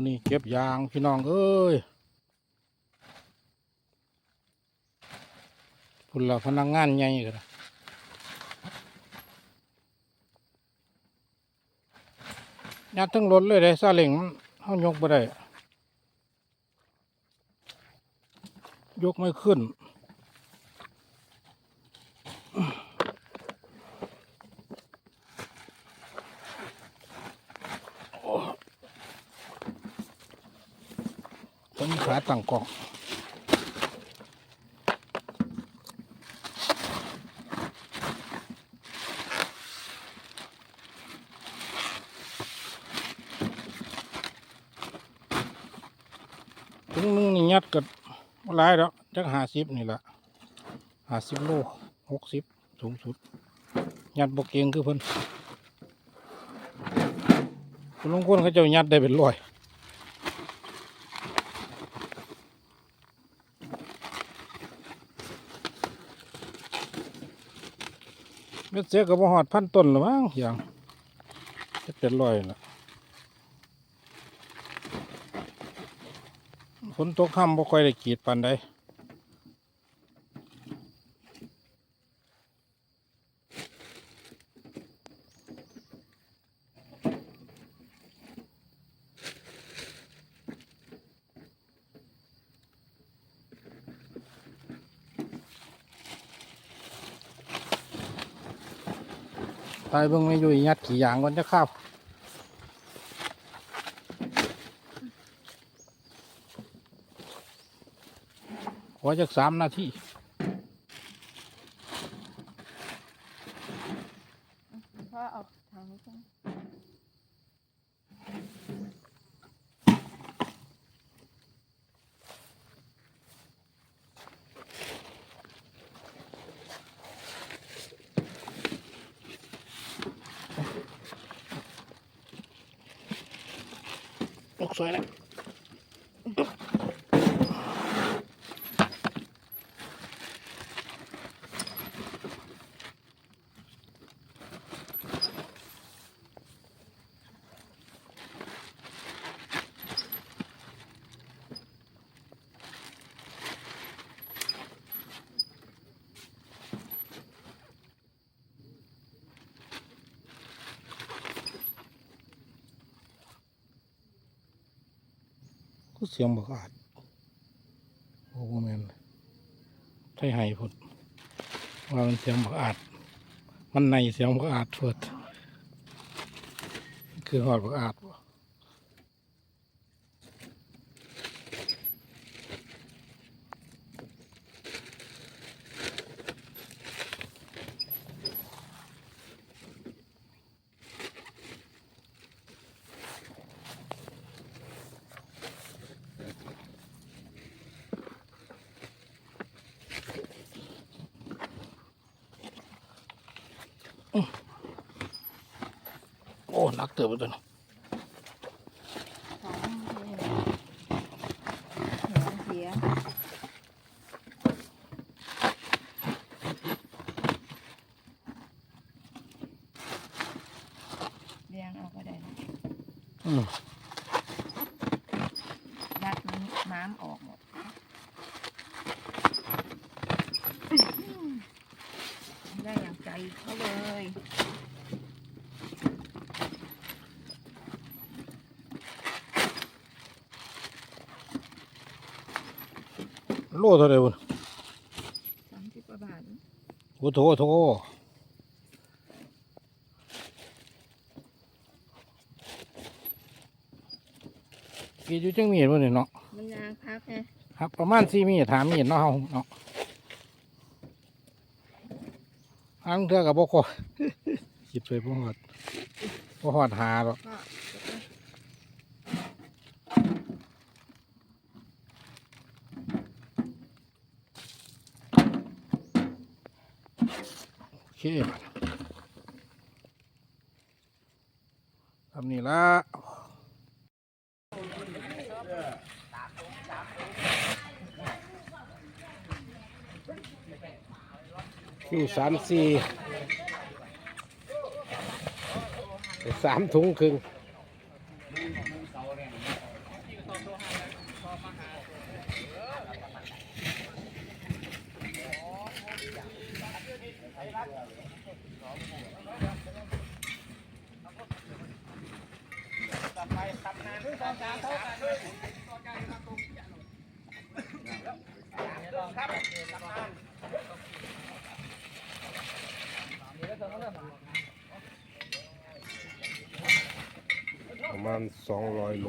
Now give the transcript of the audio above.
มื่อนี้เก็บยางพี่น้องเอ้ยพุ่นละพนักงานใหญ่กันยัดทั้งรถเลยได้ซาเล็งเขายกไปได้ ยกไม่ขึ้น ต้องมีขาตั้งกล่องถึงนึงนี่ยัดกับหลายแล้วจักห้าสิบนี่แหละห้าสิบโลหกสิบสูงสุด ยัดบกเก่งคือเพิ่นคุณลุงคนเขาจ้ายัดได้เป็นร้อย เม็ดเสียกับหอดพันต้นหรือมั้งอย่างจะเป็นร้อยละฝนตกค่ำบ่ค่อยได้กรีดปันใด ตายเบิ่งไม่อยู่ยัดขี่ยางก่อนจะเข้าขอจากสามนาที พ่อเอาทางนี้ก่อน ออก สวยแล้ว เสียงบักอาดโอ้โหแมนไทยไห้พุดว่ามันเสียงบักอาด มันในเสียงบักอาดพุดคือหอดบักอาดบ่ กเติบเลยตัวนี้สองทีหัวเสียเลี้ยงเอาก็ได้นะอืมรัดมันม้ามออกหมดได้อย่างใจเขาเลย โลเท่าไหร่บุญสามสิบกว่าบาทโอ้โถโถกี่อยู่จังมีดบ่เนี่ยเนาะมันยางพักไงครับประมาณสี่มีดถามมีดเนาะเฮาเนาะอังเทือกับบ่คอคิดไปบ่ฮอดบ่ฮอดหาหรอกก็ โอเคทำนี่ละคิวสามสี่สามถุงครึ่ง ประมาณ200โล